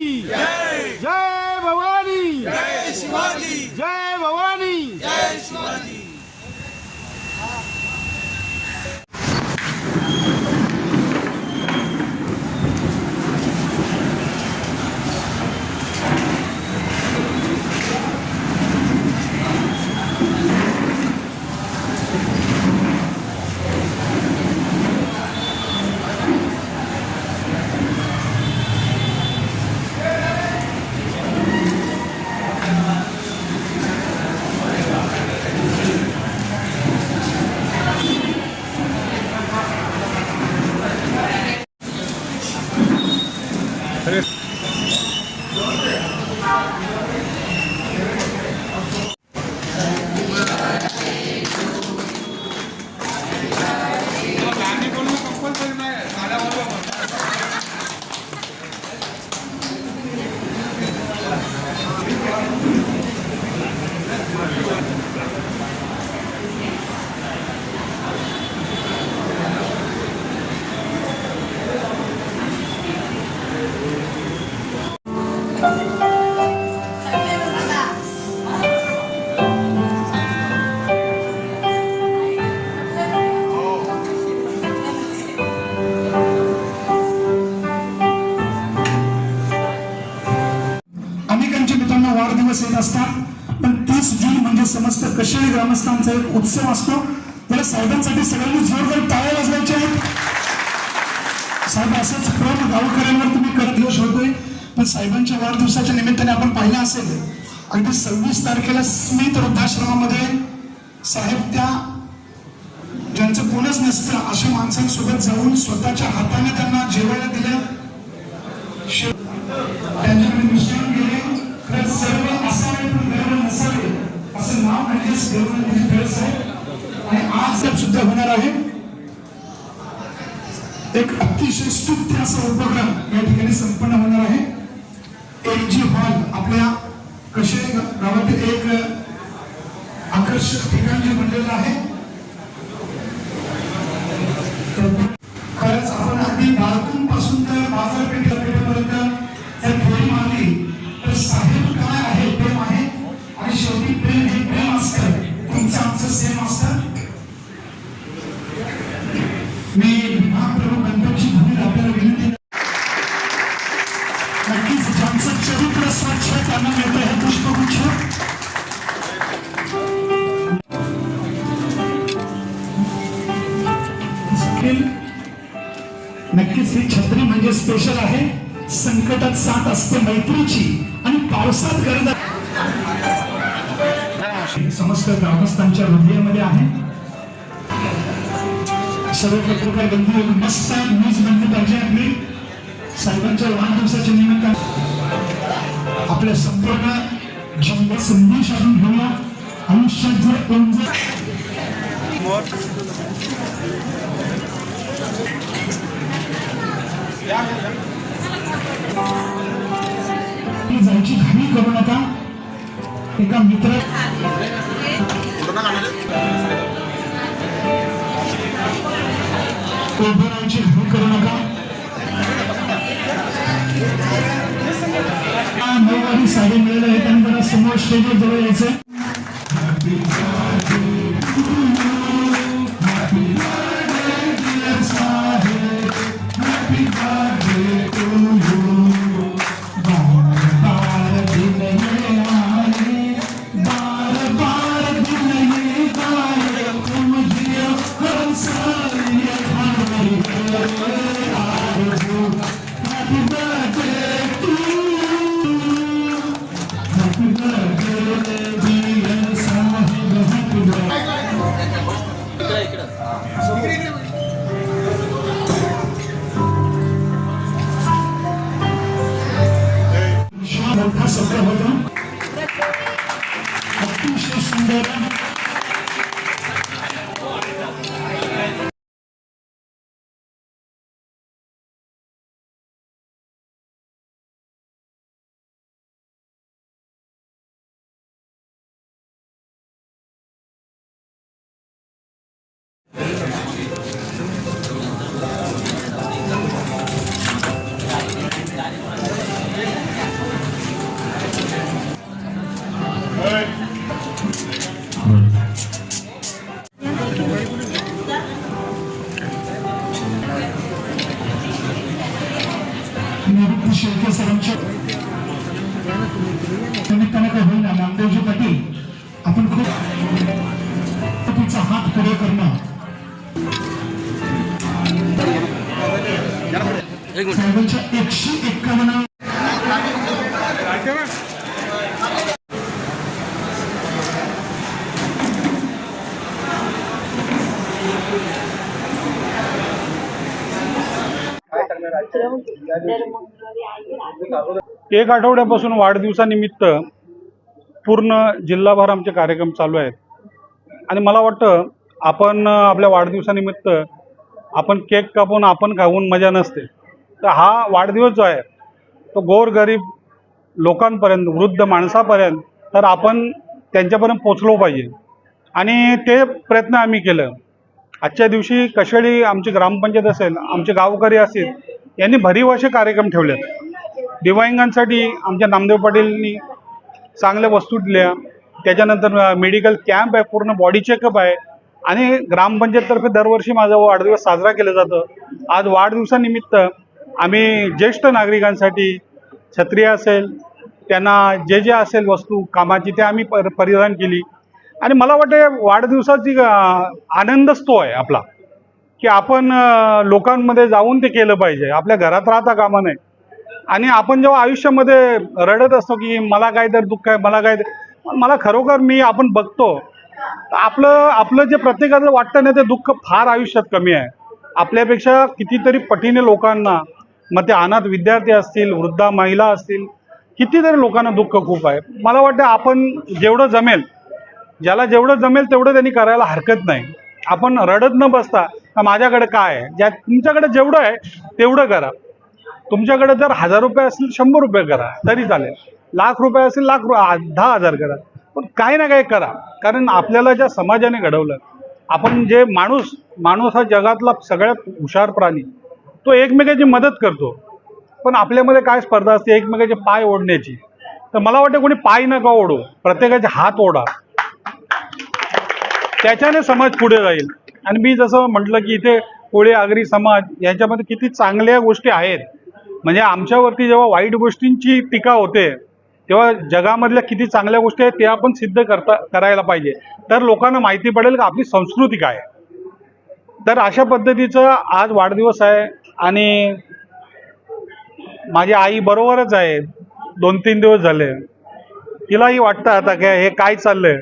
जय ग्रामस्थांचा एक उत्सव असतो. त्याला साहेबांसाठी सगळ्यांनी जोरदार टाळ्या वाजवायच्या आहेत. साहेब असंच प्रेम गावकऱ्यांवर तुम्ही करत यश होतोय. पण साहेबांच्या वाढदिवसाच्या निमित्ताने आपण पाहिलं असेल अगदी सव्वीस तारखेला स्मित वृद्धाश्रमामध्ये साहेब त्या ज्यांचं कोणच नसतं अशा माणसांसोबत जाऊन स्वतःच्या हाताने त्यांना जेवायला दिलं. त्यांच्याकडे मिश्रण गेले. तर सर्व असावे पण गर्व नसावे. असं नाव म्हणजेच गर्व म्हणजे आहे. आणि आज जर सुद्धा होणार आहे एक अतिशय स्तुत्य असा उपक्रम या ठिकाणी संपन्न होणार आहे. एल जी हॉल आपल्या कशे गावातील एक आकर्षक ठिकाण जे बनलेलं आहे. खरंच आपण अगदी बाळकूंपासून तर बाजारपेठेपर्यंत जर नक्कीच म्हणजे स्पेशल आहे संकटात साथ असते मैत्रीची आणि पावसात गरज समस्त ग्रामस्थांच्या हृदयामध्ये आहे. सर्व पत्रकार बंधू मस्त न्यूज बनली पाहिजे आपली. साहेबांच्या वाढदिवसाच्या निमित्ताने. आपल्या संपूर्ण जीवनात संदेश आपण घेऊया. आयुष्यात जर कोण जर जायची घाई करू नका एका मित्र उभं राहायची घाई करू नका. नऊवारी साडी मिळाली आहे त्यांनी जरा समोर स्टेजवर जवळ यायचं साहेबांच्या एकशे एक्कावन्न. एक आठवड्यापासून वाढदिवसानिमित्त पूर्ण जिल्हाभर आमचे कार्यक्रम चालू आहेत. आणि मला वाटतं आपण आपल्या वाढदिवसानिमित्त आपण केक कापून आपण खाऊन मजा नसते. तर हा वाढदिवस जो आहे तो गोरगरीब लोकांपर्यंत वृद्ध माणसापर्यंत तर आपण त्यांच्यापर्यंत पोचलो पाहिजे. आणि ते प्रयत्न आम्ही केलं. आजच्या दिवशी कशेळी आमची ग्रामपंचायत असेल आमचे गावकरी असतील यांनी भरीव असे कार्यक्रम ठेवलेत. दिव्यांगांसाठी आमच्या नामदेव पाटीलनी चांगल्या वस्तू दिल्या. त्याच्यानंतर मेडिकल कॅम्प आहे पूर्ण बॉडी चेकअप आहे. आणि ग्रामपंचायततर्फे दरवर्षी माझा वाढदिवस साजरा केला जातो. आज वाढदिवसानिमित्त आम्ही ज्येष्ठ नागरिकांसाठी छत्री असेल त्यांना जे जे असेल वस्तू कामाची ते आम्ही पर परिधान केली. आणि मला वाटते वाढदिवसाची आनंदच तो आहे आपला. की आपण लोकांमध्ये जाऊन ते केलं पाहिजे. आपल्या घरात राहता कामा नये. आणि आपण जेव्हा आयुष्यामध्ये रडत असतो की मला काय तर दुःख आहे मला काय तर- मला खरोखर मी आपण बघतो तर आपलं आपलं जे प्रत्येकाचं वाटतं ना ते दुःख फार आयुष्यात कमी आहे. आपल्यापेक्षा कितीतरी पटीने लोकांना मग ते अनाथ विद्यार्थी असतील वृद्धा महिला असतील कितीतरी लोकांना दुःख खूप आहे. मला वाटतं आपण जेवढं जमेल ज्याला जेवढं जमेल तेवढं त्यांनी करायला हरकत नाही. आपण रडत न बसता तर माझ्याकडे काय आहे? ज्या तुमच्याकडे जेवढं आहे तेवढं करा. तुमच्याकडे जर हजार रुपये असतील शंभर रुपये करा तरी चालेल. लाख रुपये असतील लाख रु आ- दहा हजार करा. पण काही ना काही करा. कारण आपल्याला ज्या समाजाने घडवलं आपण जे माणूस माणूस हा जगातला सगळ्यात हुशार प्राणी तो एकमेकाची मदत करतो. पण आपल्यामध्ये काय स्पर्धा असते? एकमेकाचे पाय ओढण्याची. तर मला वाटतं कोणी पाय नका ओढू? प्रत्येकाचे हात ओढा. त्याच्याने समाज पुढे जाईल. आणि मी जसं म्हटलं की इथे कोळी आगरी समाज यांच्यामध्ये किती चांगल्या गोष्टी आहेत. म्हणजे आमच्यावरती जेव्हा वाईट गोष्टींची टीका होते तेव्हा जगामधल्या किती चांगल्या गोष्टी आहेत त्या आपण सिद्ध करता करायला पाहिजे. तर लोकांना माहिती पडेल का आपली संस्कृती काय तर अशा पद्धतीचं आज वाढदिवस आहे. आणि माझी आई बरोबरच आहे. दोन तीन दिवस झाले. तिलाही वाटतं आता काय हे काय चाललंय.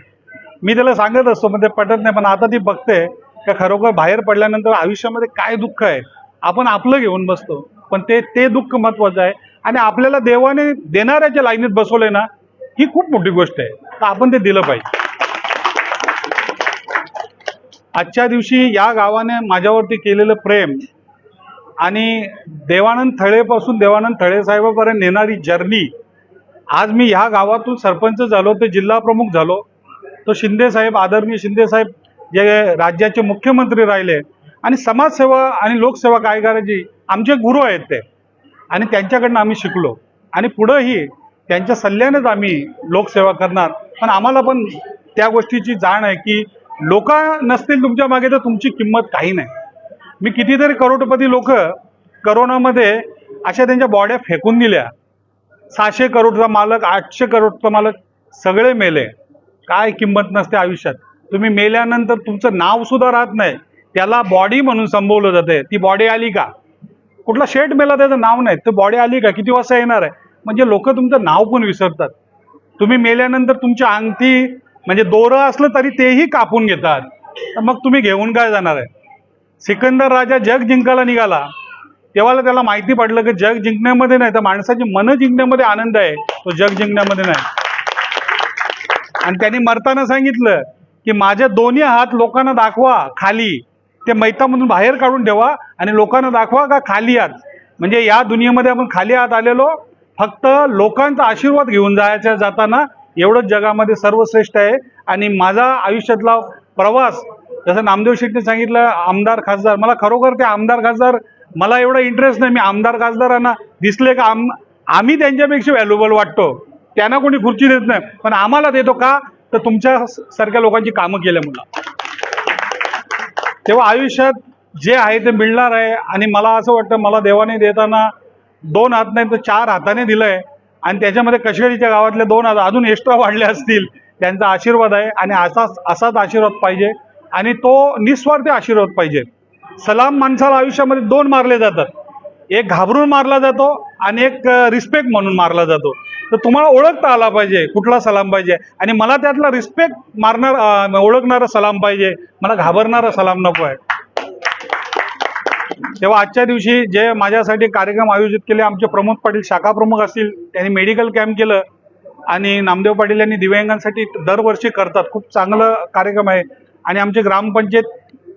मी त्याला सांगत असतो पण ते पटत नाही. पण आता ती बघते का खरोखर बाहेर पडल्यानंतर आयुष्यामध्ये काय दुःख आहे. आपण आपलं घेऊन बसतो. पण ते ते दुःख महत्वाचं आहे. आणि आपल्याला देवाने देणाऱ्याच्या लाईनीत बसवलंय ना ही खूप मोठी गोष्ट आहे. तर आपण ते दिलं पाहिजे. आजच्या दिवशी या गावाने माझ्यावरती केलेलं प्रेम आणि देवानंद थळेपासून देवानंद थळे साहेबापर्यंत नेणारी जर्नी आज मी ह्या गावातून सरपंच झालो ते जिल्हा प्रमुख झालो. तो शिंदे साहेब आदरणीय शिंदे साहेब जे राज्याचे मुख्यमंत्री राहिले. आणि समाजसेवा आणि लोकसेवा काय करायची आमचे गुरु आहेत ते. आणि त्यांच्याकडनं आम्ही शिकलो. आणि पुढंही त्यांच्या सल्ल्यानेच आम्ही लोकसेवा करणार. पण आम्हाला पण त्या गोष्टीची जाण आहे की लोक नसतील तुमच्या मागे तर तुमची किंमत काही नाही. मी कितीतरी करोडपती लोक करोनामध्ये अशा त्यांच्या बॉड्या फेकून दिल्या. सहाशे करोडचा मालक आठशे करोडचा मालक सगळे मेले. काय किंमत नसते आयुष्यात. तुम्ही मेल्यानंतर तुमचं नाव सुद्धा राहत नाही. त्याला बॉडी म्हणून संबोवलं जाते. ती बॉडी आली का? कुठला शेट मेला त्याचं नाव नाही. तर बॉडी आली का? किती वाजता येणार आहे? म्हणजे लोक तुमचं नाव पण विसरतात. तुम्ही मेल्यानंतर तुमच्या अंगठी म्हणजे दोरं असलं तरी तेही कापून घेतात. तर मग तुम्ही घेऊन काय जाणार आहे? सिकंदर राजा जग जिंकायला निघाला. तेव्हा त्याला माहिती पडलं की जग जिंकण्यामध्ये नाही तर माणसाची मन जिंकण्यामध्ये आनंद आहे. तो जग जिंकण्यामध्ये नाही. आणि त्यांनी मरताना सांगितलं की माझ्या दोन्ही हात लोकांना दाखवा खाली. ते मैतामधून बाहेर काढून ठेवा आणि लोकांना दाखवा का खाली हात म्हणजे या दुनियेमध्ये आपण खाली आत आलेलो फक्त लोकांचा आशीर्वाद घेऊन जायच्या जाताना एवढंच जगामध्ये सर्वश्रेष्ठ आहे. आणि माझा आयुष्यातला प्रवास जसं नामदेव शेटने सांगितलं आमदार खासदार. मला खरोखर ते आमदार खासदार मला एवढा इंटरेस्ट नाही. मी आमदार खासदारांना दिसले का? आम आम्ही त्यांच्यापेक्षा व्हॅल्युबल वाटतो. त्यांना कोणी खुर्ची देत नाही. पण आम्हाला देतो का? तर तुमच्या सारख्या लोकांची कामं केल्यामुळं तेव्हा आयुष्यात जे आहे ते मिळणार आहे. आणि मला असं वाटतं मला देवाने देताना दोन हात नाही तर चार हाताने दिलंय. आणि त्याच्यामध्ये कशेळीच्या गावातले दोन हात अजून एक्स्ट्रा वाढले असतील त्यांचा आशीर्वाद आहे. आणि असाच असाच आशीर्वाद पाहिजे. आणि तो निस्वार्थी आशीर्वाद पाहिजे. सलाम माणसाला आयुष्यामध्ये दोन मारले जातात. एक घाबरून मारला जातो आणि एक रिस्पेक्ट म्हणून मारला जातो. तर तुम्हाला ओळखता आला पाहिजे कुठला सलाम पाहिजे. आणि मला त्यातला रिस्पेक्ट मारणार ओळखणारा सलाम पाहिजे. मला घाबरणारा सलाम नको आहे. तेव्हा आजच्या दिवशी जे माझ्यासाठी कार्यक्रम आयोजित केले आमचे प्रमोद पाटील शाखा प्रमुख असतील त्यांनी मेडिकल कॅम्प केलं. आणि नामदेव पाटील यांनी दिव्यांगांसाठी दरवर्षी करतात. खूप चांगलं कार्यक्रम आहे. आणि आमचे ग्रामपंचायत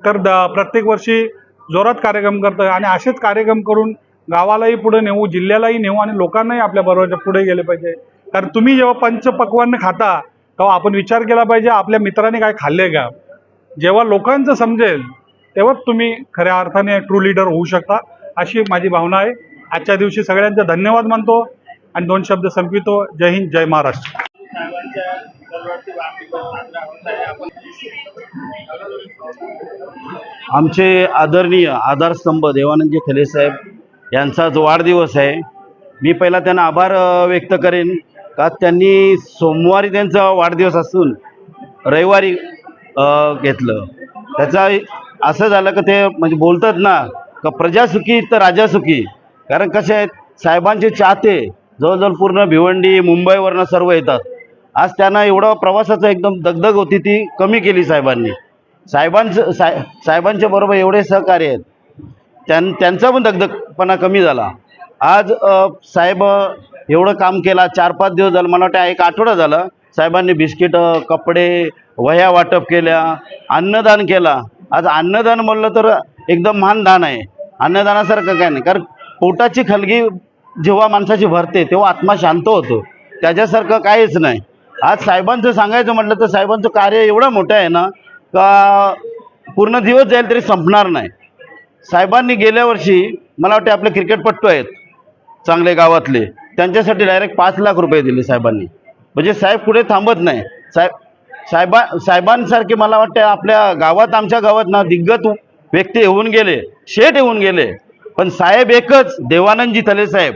तर द- प्रत्येक वर्षी जोरात कार्यक्रम करतं आणि असेच कार्यक्रम करून गावालाही पुढे नेऊ जिल्ह्यालाही नेऊ आणि लोकांनाही आपल्या बरोबरच्या पुढे गेले पाहिजे. कारण तुम्ही जेव्हा पंचपक्वान्न खाता तेव्हा आपण विचार केला पाहिजे आपल्या मित्राने काय खाल्ले का? जेव्हा लोकांचं समजेल तेव्हाच तुम्ही खऱ्या अर्थाने ट्रू लीडर होऊ शकता अशी माझी भावना आहे. आजच्या दिवशी सगळ्यांचा धन्यवाद मानतो आणि दोन शब्द संपवितो. जय हिंद जय महाराष्ट्र. आमचे आदरणीय आधारस्तंभ देवानंदजी खले साहेब यांचा जो वाढदिवस आहे. मी पहिला त्यांना आभार व्यक्त करेन का त्यांनी सोमवारी त्यांचा वाढदिवस असून रविवारी घेतलं. त्याचा असं झालं का ते म्हणजे बोलतात ना का प्रजा सुखी तर राजा सुखी कारण कसे आहेत साहेबांचे चाहते जवळजवळ पूर्ण भिवंडी मुंबईवरनं सर्व येतात. आज त्यांना एवढं प्रवासाचं एकदम दगदग होती ती कमी केली साहेबांनी. साहेबांचं साहे साहेबांच्या बरोबर एवढे सहकार्य आहेत. त्यां त्यांचा पण दगदगपणा कमी झाला. आज साहेब एवढं काम केला चार पाच दिवस झालं मला वाटतं एक आठवडा झाला साहेबांनी बिस्किटं कपडे वह्या वाटप केल्या अन्नदान केला. आज अन्नदान म्हणलं तर एकदम मानदान आहे. अन्नदानासारखं काय नाही. कारण पोटाची खलगी जेव्हा माणसाची भरते तेव्हा आत्मा शांत होतो. त्याच्यासारखं काहीच नाही. आज साहेबांचं सांगायचं म्हटलं तर साहेबांचं कार्य एवढं मोठं आहे ना का पूर्ण दिवस जाईल तरी संपणार नाही. साहेबांनी गेल्या वर्षी मला वाटते आपले क्रिकेटपट्टू आहेत चांगले गावातले त्यांच्यासाठी डायरेक्ट पाच लाख रुपये दिले साहेबांनी. म्हणजे साहेब कुठे थांबत नाही. साहेब साहेबा साहेबांसारखे मला वाटतं आपल्या गावात आमच्या गावात ना दिग्गज व्यक्ती होऊन गेले शेठ होऊन गेले. पण साहेब एकच देवानंदजी थले साहेब.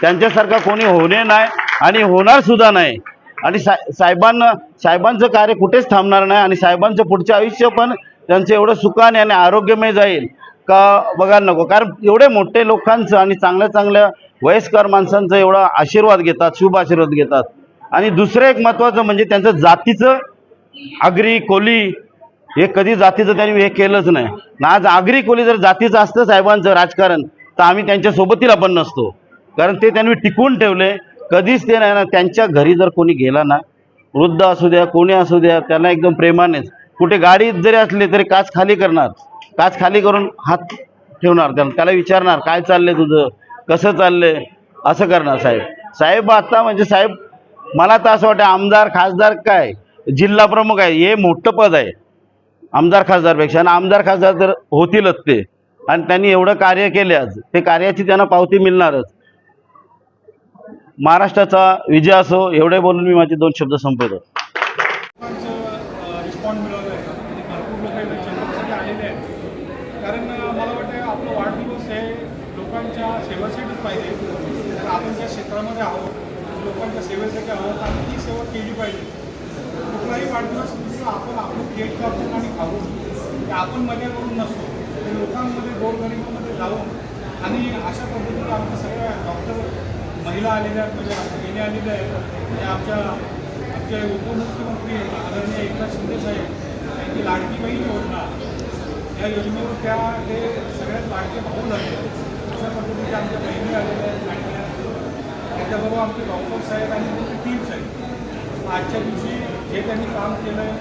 त्यांच्यासारखा कोणी होणे नाही आणि होणार सुद्धा नाही. आणि सा साहेबांना साहेबांचं कार्य कुठेच थांबणार नाही आणि साहेबांचं पुढचं आयुष्य पण त्यांचं एवढं सुखाने आणि आरोग्यमय जाईल. का बघायला नको कारण एवढे मोठे लोकांचं आणि चांगल्या चांगल्या वयस्कर माणसांचं एवढा आशीर्वाद घेतात शुभ आशीर्वाद घेतात. आणि दुसरं एक महत्त्वाचं म्हणजे त्यांचं जातीचं आगरी कोली हे कधी जातीचं त्यांनी हे केलंच नाही. ना आज आगरी कोली जर जातीचं असतं साहेबांचं राजकारण तर आम्ही त्यांच्या सोबतीला पण नसतो. कारण ते त्यांनी टिकून ठेवले. कधीच ते नाही ना त्यांच्या घरी जर कोणी गेला ना वृद्ध असू द्या कोणी असू द्या त्यांना एकदम प्रेमानेच कुठे गाडीत जरी असले तरी काच खाली करणार काच खाली करून हात ठेवणार त्यांना त्याला विचारणार काय चाललंय तुझं? कसं चाललंय? असं करणार साहेब. साहेब आता म्हणजे साहेब मला तर असं वाटतं आमदार खासदार काय? जिल्हा प्रमुख आहे हे मोठं पद आहे. आमदार खासदारपेक्षा. आणि आमदार खासदार तर होतीलच ते. आणि त्यांनी एवढं कार्य केले आज. ते कार्याची त्यांना पावती मिळणारच. महाराष्ट्राचा विजय असो एवढे बोलून मी माझे दोन शब्द संपवतो. आहे म्हणजे भरपूर आलेले आहेत. कारण मला वाटतं वाढदिवस हे लोकांच्या सेवेसाठीच पाहिजे. आपण ज्या क्षेत्रामध्ये आहोत म्हणजे लोकांच्या सेवेसाठी आहोत ती सेवा केली पाहिजे. कुठलाही वाढदिवस म्हणजे आपण आपलं आणि ते आपण मजा करून नसतो. ते लोकांमध्ये गोरगरिबामध्ये जाऊन आणि अशा पद्धतीने आमच्या सगळ्या डॉक्टर महिला आलेल्या आहेत म्हणजे येणे आलेल्या आहेत. आणि आमच्या आमचे उपमुख्यमंत्री आदरणीय एकनाथ शिंदे साहेब यांची लाडकी बहीण योजना या योजनेवर त्या ते सगळ्यात लाडके भाऊ झाले. अशा पद्धतीने आमच्या बहिणी आलेल्या आहेत लाडक्या त्याच्याबरोबर आमचे डॉक्टर साहेब आणि त्यांची टीम्स आहेत आजच्या दिवशी जे त्यांनी काम केलं आहे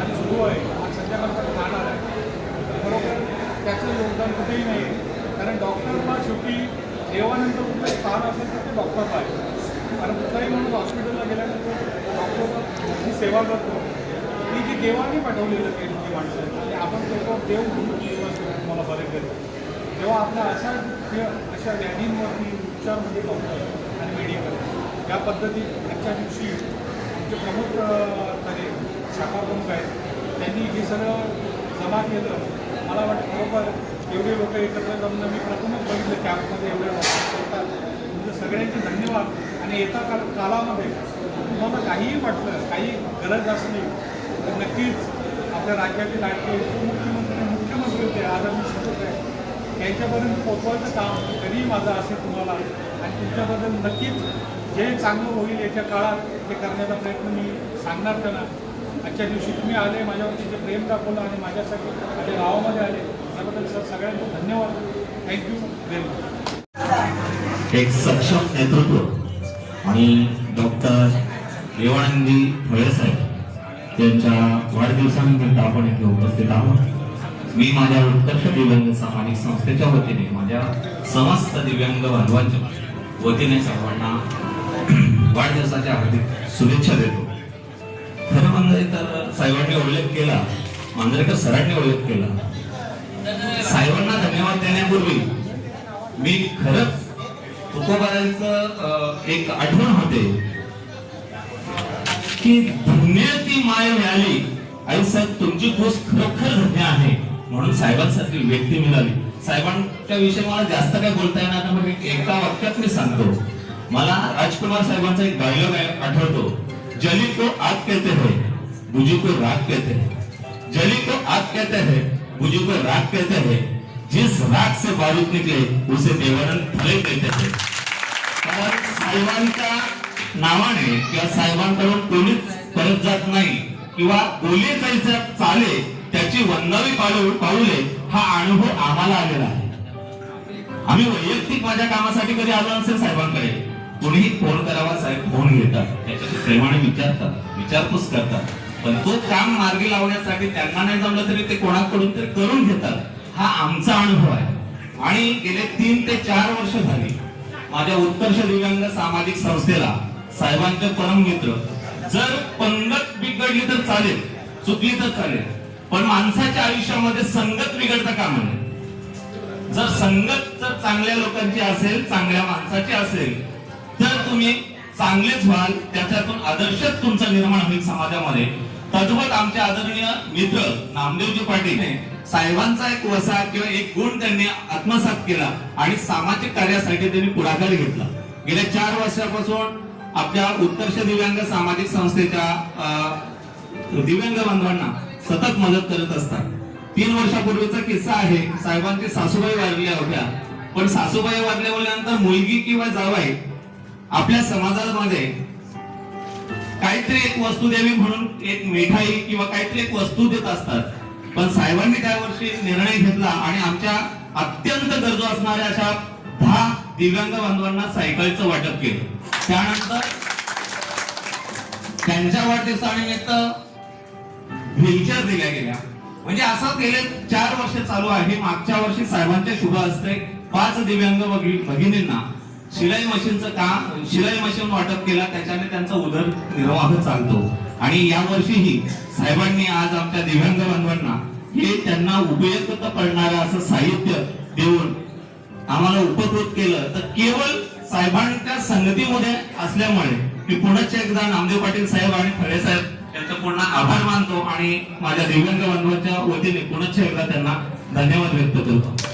आणि सुरू आहे आज संध्याकाळपर्यंत राहणार आहे. बरोबर त्याचं योगदान कुठेही नाही आहे कारण डॉक्टरला शेवटी देवानंतर कुठलं स्थान असेल तर ते डॉक्टरला आहे. कारण कुठलाही माणूस हॉस्पिटलला गेल्यानंतर डॉक्टर जी सेवा करतो ती जी देवाने पाठवलेली आहे जी माणसं आणि म्हणजे आपण तेव्हा देव म्हणून विश्वास करतो बरे करतो तेव्हा आपला अशा अशा व्याधींवरती उपचार म्हणजे डॉक्टर आणि मेडिकल या पद्धतीत आजच्या दिवशी आमचे प्रमुख तरी शाखा प्रमुख आहेत त्यांनी हे सगळं जमा केलं. मला वाटतं खरोखर एवढे लोक एकत्र जमणं मी प्रथमच बघितलं कॅम्पमध्ये एवढे लोक करतात म्हणजे सगळ्यांचे धन्यवाद. आणि येत्या काल कालामध्ये तुम्हाला काहीही वाटलं काही गरज असली तर नक्कीच आपल्या राज्यातील लाडके उपमुख्यमंत्री मुख्यमंत्री होते आदरणीय सतत आहे त्यांच्यापर्यंत पोचवायचं काम कधीही माझं असेल तुम्हाला आणि तुमच्याबद्दल नक्कीच जे चांगलं होईल याच्या काळात ते करण्याचा प्रयत्न मी सांगणार त्यांना. आजच्या दिवशी तुम्ही आले माझ्यावरती जे प्रेम दाखवलं आणि माझ्यासाठी माझ्या गावामध्ये आले. त्याबद्दल सर सगळ्यांचे धन्यवाद. थँक्यू व्हेरी मच एक सक्षम नेतृत्व आणि डॉक्टर देवानंदी फळे साहेब यांच्या वाढदिवसानिमित्त आपण इथे उपस्थित आहोत. मी माझ्या उत्कर्ष दिव्यांग सामाजिक संस्थेच्या वतीने माझ्या समस्त दिव्यांग बांधवांच्या वतीने सर्वांना वाढदिवसाच्या हार्दिक शुभेच्छा देतो. खरं म्हणजे तर साहेबांनी उल्लेख केला मांजरेकर सरांनी उल्लेख केला. साहेबांना धन्यवाद देण्यापूर्वी मी खरंच तुकोबारांचं एक आठवण होते की धन्य ती माय मिळाली. आई साहेब तुमची पोस्ट खरोखर धन्य आहे. म्हणून साहेबांसारखी व्यक्ती मिळाली. साहेबांच्या विषयी मला जास्त काय बोलता येणार नाही मग एका वाक्यात मी सांगतो. मला राजकुमार साहेबांचा एक डायलॉग आठवतो. जली को आग कहते हैं मुझे को राग कहते हैं. जली को आग कहते हैं म्हणजे बुझी को राग कहते हैं जिस राग से बारूद निकले उसे देवानंद फले कहते हैं तर साहेबांच्या नावाने किंवा साहेबांकडून कोणीच परत जात नाही किंवा बोले जायचं चाले त्याची वंदावी पाळू पाऊले हा अनुभव आम्हाला आलेला आहे. आम्ही वैयक्तिक माझ्या कामासाठी कधी आलो नसेल साहेबांकडे. कोणीही फोन करावा साहेब फोन घेतात. त्याच्या प्रेमाने विचारतात विचारपूस करतात. पण तो काम मार्गी लावण्यासाठी त्यांना नाही जमलं तरी ते कोणाकडून तरी करून घेतात. हा आमचा अनुभव आहे. आणि गेले तीन ते चार वर्ष झाली माझ्या उत्कर्ष दिव्यांग सामाजिक संस्थेला साहेबांचे परम मित्र जर पंगत बिघडली तर चालेल चुकली तर चालेल. पण माणसाच्या आयुष्यामध्ये संगत बिघडता काम नये. जर संगत जर चांगल्या लोकांची असेल चांगल्या माणसाची असेल तर तुम्ही चांगलेच व्हाल त्याच्यातून आदर्शच तुमचा निर्माण होईल समाजामध्ये. तद्वत आमचे आदरणीय मित्र नामदेवजी पाटील साहेबांचा एक वसा किंवा एक गुण त्यांनी आत्मसात केला आणि सामाजिक कार्यासाठी त्यांनी पुढाकार घेतला. गेल्या चार वर्षापासून आपल्या उत्कर्ष दिव्यांग सामाजिक संस्थेच्या अं, दिव्यांग बांधवांना सतत मदत करत असतात. तीन वर्षापूर्वीचा किस्सा आहे साहेबांची सासूबाई वारल्या होत्या. पण सासूबाई वारल्या बोलल्यानंतर मुलगी किंवा जावाई आपल्या समाजामध्ये काहीतरी एक वस्तू द्यावी म्हणून एक मिठाई किंवा काहीतरी एक वस्तू देत असतात. पण साहेबांनी त्या वर्षी निर्णय घेतला आणि आमच्या अत्यंत गरजू असणाऱ्या अशा दहा दिव्यांग बांधवांना सायकलचं वाटप केलं. त्यानंतर त्यांच्या वाढदिवसानिमित्त व्हीलचेअर दिल्या गेल्या. म्हणजे असं गेले चार वर्ष चालू आहे. मागच्या वर्षी साहेबांच्या शुभ असते पाच दिव्यांग भगी- भगिनींना शिलाई मशीनचं काम शिलाई मशीन वाटप केला त्याच्याने त्यांचा उदरनिर्वाह चालतो. आणि या वर्षीही साहेबांनी आज आमच्या दिव्यांग बांधवांना हे त्यांना उपयुक्त पडणारं असं साहित्य देऊन आम्हाला उपकृत केलं. तर केवळ साहेबांच्या संगतीमध्ये असल्यामुळे मी पुन्हा एकदा नामदेव पाटील साहेब आणि फळे साहेब यांचा पुन्हा आभार मानतो आणि माझ्या दिव्यांग बांधवांच्या वतीने पुन्हा एकदा त्यांना धन्यवाद व्यक्त करतो.